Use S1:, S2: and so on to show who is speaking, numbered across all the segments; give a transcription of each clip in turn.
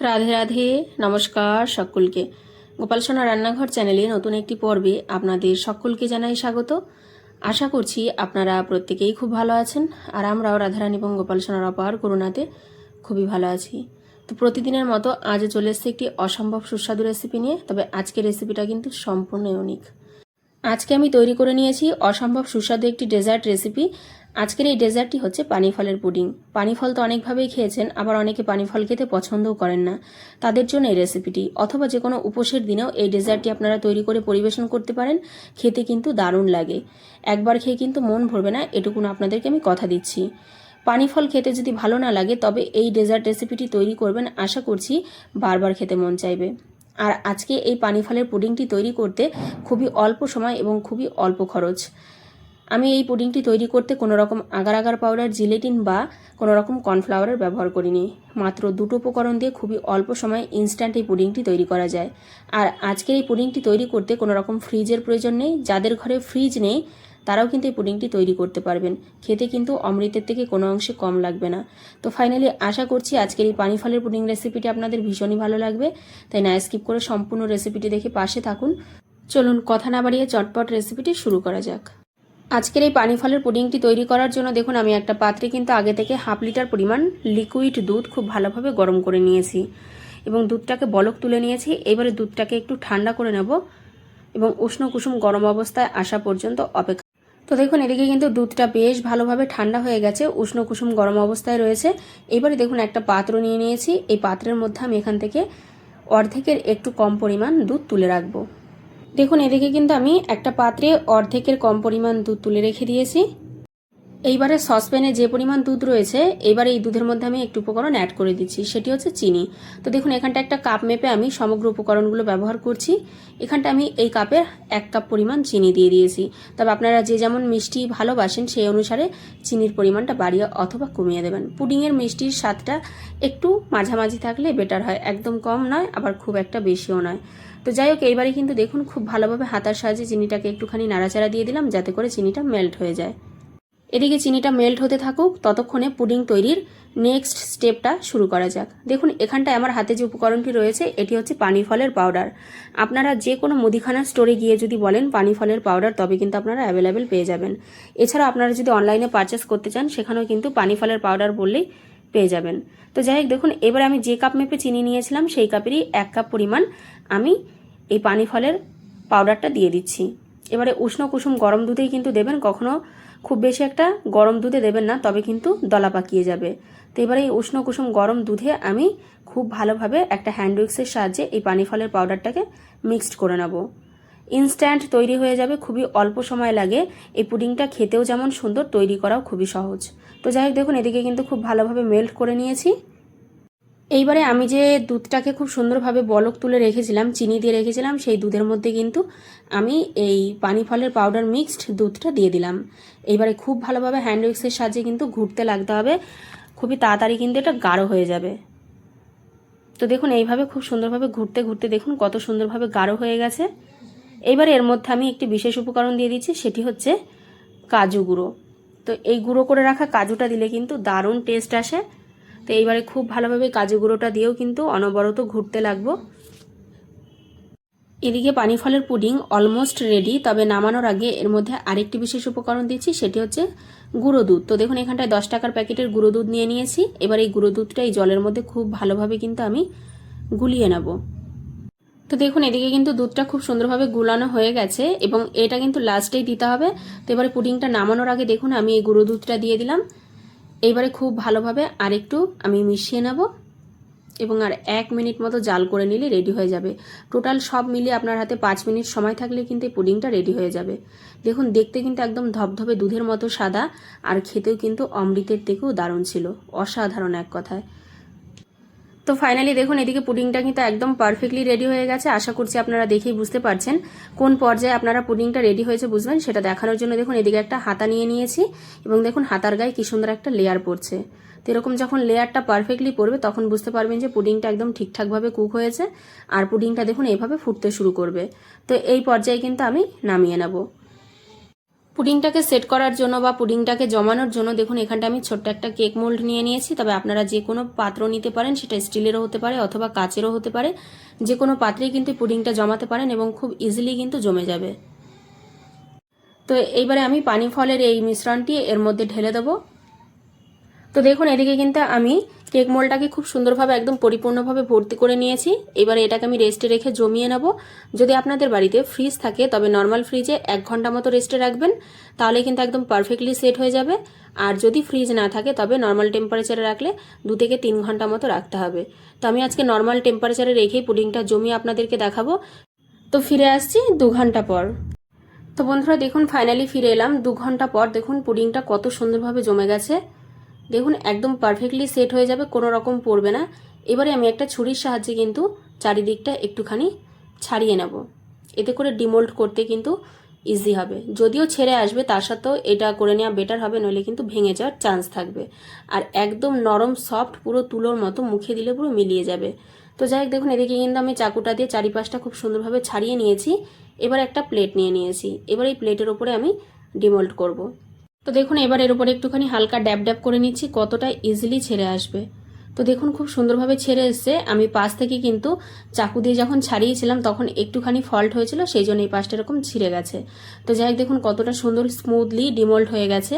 S1: রাধে রাধে, নমস্কার সকলকে। গোপাল সোনা রান্নাঘর চ্যানেলে নতুন একটি পর্বে আপনাদের সকলকে জানাই স্বাগত। আশা করছি আপনারা প্রত্যেকেই খুব ভালো আছেন আর আমরাও রাধারানী এবং গোপাল সোনার অপার করুণাতে খুবই ভালো আছি। তো প্রতিদিনের মতো আজ চলে এসেছে একটি অসম্ভব সুস্বাদু রেসিপি নিয়ে, তবে আজকের রেসিপিটা কিন্তু সম্পূর্ণ ইউনিক আজকে আমি তৈরি করে নিয়েছি অসম্ভব সুস্বাদু একটি ডেজার্ট রেসিপি আজকের এই ডেজার্টটি হচ্ছে পানি ফলের পুডিং। পানি ফল তো অনেকভাবেই খেয়েছেন, আবার অনেকে পানি ফল খেতে পছন্দও করেন না। তাদের জন্য এই রেসিপিটি, অথবা যে কোনো উপোসের দিনেও এই ডেজার্টটি আপনারা তৈরি করে পরিবেশন করতে পারেন, খেতে কিন্তু দারুণ লাগে। একবার খেয়ে কিন্তু মন ভরবে না, এটুকুন আপনাদেরকে আমি কথা দিচ্ছি। পানি ফল খেতে যদি ভালো না লাগে, তবে এই ডেজার্ট রেসিপিটি তৈরি করবেন আশা করছি বারবার খেতে মন চাইবে। আর আজকে এই পানি ফলের পুডিংটি তৈরি করতে খুবই অল্প সময় এবং খুবই অল্প খরচ। আমি এই পুডিংটি তৈরি করতে কোনো রকম আগার আগার পাউডার, জিলেটিন বা কোনো রকম কর্নফ্লাওয়ারের ব্যবহার করিনি। মাত্র দুটো উপকরণ দিয়ে খুবই অল্প সময়ে ইনস্ট্যান্ট এই পুডিংটি তৈরি করা যায়। আর আজকের এই পুডিংটি তৈরি করতে কোনো রকম ফ্রিজের প্রয়োজন নেই। যাদের ঘরে ফ্রিজ নেই, তারাও কিন্তু এই পুডিংটি তৈরি করতে পারবেন। খেতে কিন্তু অমৃতের থেকে কোনো অংশে কম লাগবে না। তো ফাইনালি আশা করছি আজকের এই পানি ফলের পুডিং রেসিপিটি আপনাদের ভীষণই ভালো লাগবে। তাই না, স্কিপ করে সম্পূর্ণ রেসিপিটি দেখে পাশে থাকুন। চলুন কথা না বাড়িয়ে চটপট রেসিপিটি শুরু করা যাক। আজকের এই পানি ফলের পুডিংটি তৈরি করার জন্য দেখুন, আমি একটা পাত্রে কিন্তু আগে থেকে হাফ লিটার পরিমাণ লিকুইড দুধ খুব ভালোভাবে গরম করে নিয়েছি এবং দুধটাকে বলক তুলে নিয়েছি। এবারে দুধটাকে একটু ঠান্ডা করে নেব এবং উষ্ণ কুসুম গরম অবস্থায় আসা পর্যন্ত অপেক্ষা তো দেখুন, এদিকে কিন্তু দুধটা বেশ ভালোভাবে ঠান্ডা হয়ে গেছে, উষ্ণ কুসুম গরম অবস্থায় রয়েছে। এবারে দেখুন, একটা পাত্র নিয়ে নিয়েছি। এই পাত্রের মধ্যে আমি এখান থেকে অর্ধেকের একটু কম পরিমাণ দুধ তুলে রাখব। দেখুন, এদিকে কিন্তু আমি একটা পাত্রে অর্ধেকের কম পরিমাণ দুধ তুলে রেখে দিয়েছি। এইবারে সসপ্যানে যে পরিমাণ দুধ রয়েছে, এবারে এই দুধের মধ্যে আমি একটু উপকরণ অ্যাড করে দিচ্ছি, সেটি হচ্ছে চিনি। তো দেখুন, এখানটা একটা কাপ মেপে আমি সমগ্র উপকরণগুলো ব্যবহার করছি। এখানটা আমি এই কাপের এক কাপ পরিমাণ চিনি দিয়ে দিয়েছি। তবে আপনারা যে যেমন মিষ্টি ভালোবাসেন, সেই অনুসারে চিনির পরিমাণটা বাড়িয়ে অথবা কমিয়ে দেবেন। পুডিংয়ের মিষ্টির স্বাদটা একটু মাঝামাঝি থাকলে বেটার হয়। একদম কম নয়, আবার খুব একটা বেশিও নয়। তো যাই হোক এইবারে কিন্তু দেখুন খুব ভালোভাবে হাতার সাহায্যে চিনিটাকে একটুখানি নাড়াচাড়া দিয়ে দিলাম যাতে করে চিনিটা মেল্ট হয়ে যায়। এদিকে চিনিটা মেল্ট হতে থাকুক, ততক্ষণে পুডিং তৈরির নেক্সট স্টেপটা শুরু করা যাক। দেখুন, এখানটায় আমার হাতে যে উপকরণটি রয়েছে, এটি হচ্ছে পানি ফলের পাউডার আপনারা যে কোনো মুদিখানা স্টোরে গিয়ে যদি বলেন পানি ফলের পাউডার তবে কিন্তু আপনারা অ্যাভেলেবেল পেয়ে যাবেন। এছাড়া আপনারা যদি অনলাইনে পারচেস করতে চান, সেখানেও কিন্তু পানি ফলের পাউডার বললেই পেয়ে যাবেন। তো যাই হোক, দেখুন, এবার আমি যে কাপ মেপে চিনি নিয়েছিলাম, সেই কাপেরই এক কাপ পরিমাণ আমি এই পানি ফলের পাউডারটা দিয়ে দিচ্ছি। এবারে উষ্ণ কুসুম গরম দুধেই কিন্তু দেবেন, কখনো খুব বেশি একটা গরম দুধে দেবেন না, তবে কিন্তু দলা পাকিয়ে যাবে। তো এবারে এই উষ্ণ কুসুম গরম দুধে আমি খুব ভালোভাবে একটা হ্যান্ড উইক্সের সাহায্যে এই পানি ফলের পাউডারটাকে মিক্সড করে নেব। ইনস্ট্যান্ট তৈরি হয়ে যাবে, খুবই অল্প সময় লাগে। এই পুডিংটা খেতেও যেমন সুন্দর, তৈরি করাও খুবই সহজ। তো যাই হোক, দেখুন, এদিকে কিন্তু খুব ভালোভাবে মেল্ট করে নিয়েছি। এইবারে আমি যে দুধটাকে খুব সুন্দরভাবে বলক তুলে রেখেছিলাম, চিনি দিয়ে রেখেছিলাম, সেই দুধের মধ্যে কিন্তু আমি এই পানি ফলের পাউডার মিক্সড দুধটা দিয়ে দিলাম। এইবারে খুব ভালোভাবে হ্যান্ড উইক্সের সাহায্যে কিন্তু ঘুরতে লাগতে হবে। খুবই তাড়াতাড়ি কিন্তু এটা গাঢ় হয়ে যাবে। তো দেখুন, এইভাবে খুব সুন্দরভাবে ঘুরতে ঘুরতে দেখুন, কত সুন্দরভাবে গাঢ় হয়ে গেছে। এইবারে এর মধ্যে আমি একটি বিশেষ উপকরণ দিয়ে দিচ্ছি, সেটি হচ্ছে কাজু গুঁড়ো। তো এই গুঁড়ো করে রাখা কাজুটা দিলে কিন্তু দারুণ টেস্ট আসে। তো এইবারে খুব ভালোভাবে কাজু গুঁড়োটা দিয়েও কিন্তু অনবরত ঘুরতে লাগবো। এদিকে পানি ফলের পুডিং অলমোস্ট রেডি তবে নামানোর আগে এর মধ্যে আরেকটি বিশেষ উপকরণ দিচ্ছি, সেটি হচ্ছে গুঁড়ো দুধ। তো দেখুন, এখানটায় দশ টাকার প্যাকেটের গুঁড়ো দুধ নিয়ে নিয়েছি। এবার এই গুঁড়ো দুধটা এই জলের মধ্যে খুব ভালোভাবে কিন্তু আমি গুলিয়ে নেব। তো দেখুন, এদিকে কিন্তু দুধটা খুব সুন্দরভাবে গুলানো হয়ে গেছে এবং এটা কিন্তু লাস্টেই দিতে হবে। তো এবারে পুডিংটা নামানোর আগে দেখুন, আমি এই গুঁড়ো দুধটা দিয়ে দিলাম। এইবারে খুব ভালোভাবে আরেকটু আমি মিশিয়ে নেব এবং আর এক মিনিট মতো জাল করে নিলে রেডি হয়ে যাবে। টোটাল সব মিলিয়ে আপনার হাতে পাঁচ মিনিট সময় থাকলে কিন্তু এই পুডিংটা রেডি হয়ে যাবে। দেখুন, দেখতে কিন্তু একদম ধবধবে দুধের মতো সাদা আর খেতেও কিন্তু অমৃতের থেকেও দারুণ ছিল। অসাধারণ এক কথায়। তো ফাইনালি দেখুন, এদিকে পুডিংটা কিন্তু একদম পারফেক্টলি রেডি হয়ে গেছে। আশা করছি আপনারা দেখেই বুঝতে পারছেন কোন পর্যায়ে আপনারা পুডিংটা রেডি হয়েছে বুঝবেন, সেটা দেখানোর জন্য দেখুন, এদিকে একটা হাতা নিয়ে নিয়েছি এবং দেখুন, হাতার গায়ে কি সুন্দর একটা লেয়ার পড়ছে। তো এরকম যখন লেয়ারটা পারফেক্টলি পড়বে, তখন বুঝতে পারবেন যে পুডিংটা একদম ঠিকঠাকভাবে কুক হয়েছে। আর পুডিংটা দেখুন এইভাবে ফুটতে শুরু করবে। তো এই পর্যায়ে কিন্তু আমি নামিয়ে নেব। পুডিংটাকে সেট করার জন্য বা পুডিংটাকে জমানোর জন্য দেখুন, এখানটা আমি ছোট্ট একটা কেক মোল্ড নিয়ে নিয়েছি। তবে আপনারা যে কোনো পাত্র নিতে পারেন, সেটা স্টিলেরও হতে পারে অথবা কাচেরও হতে পারে। যে কোনো পাত্রেই কিন্তু পুডিংটা জমাতে পারেন এবং খুব ইজিলি কিন্তু জমে যাবে। তো এইবারে আমি পানি ফলের এই মিশ্রণটি এর মধ্যে ঢেলে দেবো। তো দেখুন, এদিকে কিন্তু আমি কেক মোলটাকে খুব সুন্দরভাবে একদম পরিপূর্ণভাবে ভর্তি করে নিয়েছি। এবারে এটাকে আমি রেস্টে রেখে জমিয়ে নেব। যদি আপনাদের বাড়িতে ফ্রিজ থাকে, তবে নর্মাল ফ্রিজে এক ঘণ্টা মতো রেস্টে রাখবেন, তাহলে কিন্তু একদম পারফেক্টলি সেট হয়ে যাবে। আর যদি ফ্রিজ না থাকে, তবে নর্মাল টেম্পারেচারে রাখলে দু থেকে তিন ঘণ্টা মতো রাখতে হবে। তো আমি আজকে নর্মাল টেম্পারেচারে রেখেই পুডিংটা জমিয়ে আপনাদেরকে দেখাবো। তো ফিরে আসছি দু ঘণ্টা পর। তো বন্ধুরা, দেখুন ফাইনালি ফিরে এলাম। দু ঘণ্টা পর দেখুন পুডিংটা কত সুন্দরভাবে জমে গেছে। দেখুন, একদম পারফেক্টলি সেট হয়ে যাবে, কোনো রকম পড়বে না। এবারে আমি একটা ছুরির সাহায্যে কিন্তু চারিদিকটা একটুখানি ছাড়িয়ে নেব। এতে করে ডিমোল্ড করতে কিন্তু ইজি হবে। যদিও ছেড়ে আসবে, তার সাথেও এটা করে নেওয়া বেটার হবে, নইলে কিন্তু ভেঙে যাওয়ার চান্স থাকবে। আর একদম নরম সফট পুরো তুলোর মতো মুখে দিলে পুরো মিলিয়ে যাবে। তো যাই হোক, দেখুন, এদিকে কিন্তু আমি চাকুটা দিয়ে চারিপাশটা খুব সুন্দরভাবে ছাড়িয়ে নিয়েছি। এবার একটা প্লেট নিয়ে নিয়েছি। এবার এই প্লেটের ওপরে আমি ডিমোল্ড করব। তো দেখুন, এবার এর উপরে একটুখানি হালকা ড্যাব ড্যাব করে নিচ্ছি, কতটা ইজিলি ছেড়ে আসবে। তো দেখুন, খুব সুন্দরভাবে ছেড়ে এসছে। আমি পাশ থেকে কিন্তু চাকু দিয়ে যখন ছাড়িয়েছিলাম, তখন একটুখানি ফল্ট হয়েছিল, সেই জন্য এই পাশটা এরকম ছিঁড়ে গেছে। তো যাই দেখুন কতটা সুন্দর স্মুথলি ডিমোল্ড হয়ে গেছে।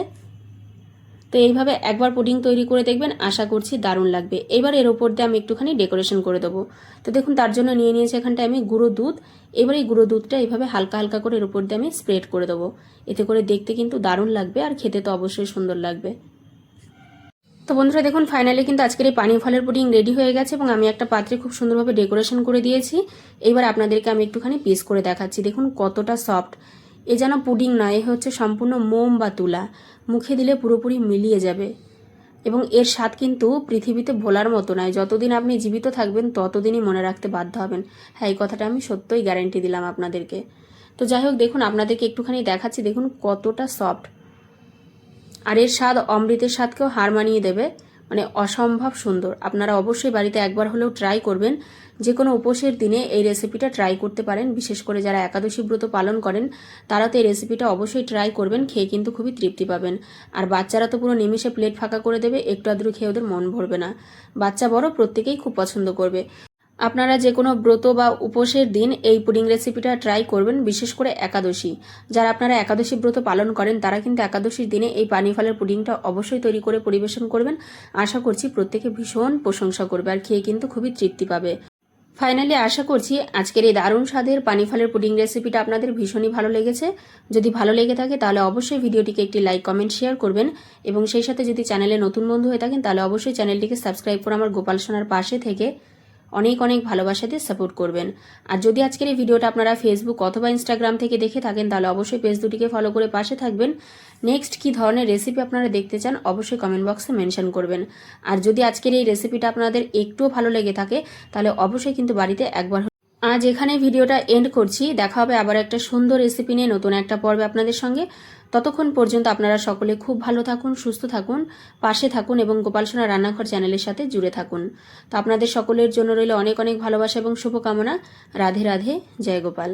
S1: তো এইভাবে একবার পুডিং তৈরি করে দেখবেন, আশা করছি দারুণ লাগবে। এবার এর ওপর দিয়ে আমি একটুখানি ডেকোরেশন করে দেবো। তো দেখুন, তার জন্য নিয়ে নিয়েছি এখানটায় আমি গুঁড়ো দুধ। এবার এই গুঁড়ো দুধটা এইভাবে হালকা হালকা করে এর উপর দিয়ে আমি স্প্রেড করে দেবো। এতে করে দেখতে কিন্তু দারুণ লাগবে আর খেতে তো অবশ্যই সুন্দর লাগবে। তো বন্ধুরা, দেখুন ফাইনালি কিন্তু আজকের এই পানি ফলের পুডিং রেডি হয়ে গেছে এবং আমি একটা পাত্রে খুব সুন্দরভাবে ডেকোরেশন করে দিয়েছি। এবার আপনাদেরকে আমি একটুখানি পিস করে দেখাচ্ছি। দেখুন, কতটা সফট এ যেন পুডিং নয়, এ হচ্ছে সম্পূর্ণ মোম বা তুলা। মুখে দিলে পুরোপুরি মিলিয়ে যাবে। এবং এর স্বাদ কিন্তু পৃথিবীতে ভোলার মতো নয়। যতদিন আপনি জীবিত থাকবেন, ততদিনই মনে রাখতে বাধ্য হবেন। হ্যাঁ এই কথাটা আমি সত্যই গ্যারেন্টি দিলাম আপনাদেরকে। তো যাই হোক, দেখুন, আপনাদেরকে একটুখানি দেখাচ্ছি। দেখুন কতটা সফট আর এর স্বাদ অমৃতের স্বাদকেও হার মানিয়ে দেবে। মানে অসম্ভব সুন্দর। আপনারা অবশ্যই বাড়িতে একবার হলেও ট্রাই করবেন। যে কোনো উপোসের দিনে এই রেসিপিটা ট্রাই করতে পারেন। বিশেষ করে যারা একাদশী ব্রত পালন করেন, তারা তো এই রেসিপিটা অবশ্যই ট্রাই করবেন, খেয়ে কিন্তু খুবই তৃপ্তি পাবেন। আর বাচ্চারা তো পুরো নিমিষে প্লেট ফাঁকা করে দেবে, একটু আদ্রু খেয়ে ওদের মন ভরবে না। বাচ্চা বড় প্রত্যেকেই খুব পছন্দ করবে। আপনারা যে কোনো ব্রত বা উপোসের দিন এই পুডিং রেসিপিটা ট্রাই করবেন, বিশেষ করে একাদশী। যারা আপনারা একাদশী ব্রত পালন করেন, তারা কিন্তু একাদশীর দিনে এই পানি ফলের পুডিংটা অবশ্যই তৈরি করে পরিবেশন করবেন। আশা করছি প্রত্যেকে ভীষণ প্রশংসা করবে আর খেয়ে কিন্তু খুবই তৃপ্তি পাবে। ফাইনালি আশা করছি আজকের এই দারুণ স্বাদের পানি ফলের পুডিং রেসিপিটা আপনাদের ভীষণই ভালো লেগেছে। যদি ভালো লেগে থাকে, তাহলে অবশ্যই ভিডিওটিকে একটি লাইক, কমেন্ট, শেয়ার করবেন এবং সেই সাথে যদি চ্যানেলে নতুন বন্ধু হয়ে থাকেন, তাহলে অবশ্যই চ্যানেলটিকে সাবস্ক্রাইব করে আমার গোপাল সোনার পাশে থেকে অনেক অনেক ভালোবাসা দিয়ে সাপোর্ট করবেন। আর যদি আজকের এই ভিডিওটা আপনারা ফেসবুক অথবা ইনস্টাগ্রাম থেকে দেখে থাকেন, তাহলে অবশ্যই পেজ দুটিকে ফলো করে পাশে থাকবেন। নেক্সট কি ধরনের রেসিপি আপনারা দেখতে চান, অবশ্যই কমেন্ট বক্সে মেনশন করবেন। আর যদি আজকের এই রেসিপিটা আপনাদের একটুও ভালো লেগে থাকে, তাহলে অবশ্যই কিন্তু বাড়িতে একবার আজ এখানে ভিডিওটা এন্ড করছি। দেখা হবে আবার একটা সুন্দর রেসিপি নিয়ে নতুন একটা পর্বে আপনাদের সঙ্গে। ততক্ষণ পর্যন্ত আপনারা সকলে খুব ভালো থাকুন, সুস্থ থাকুন, পাশে থাকুন এবং গোপাল সোনা রান্নাঘর চ্যানেলের সাথে জুড়ে থাকুন। তো আপনাদের সকলের জন্য রইল অনেক অনেক ভালোবাসা এবং শুভকামনা। রাধে রাধে, জয় গোপাল।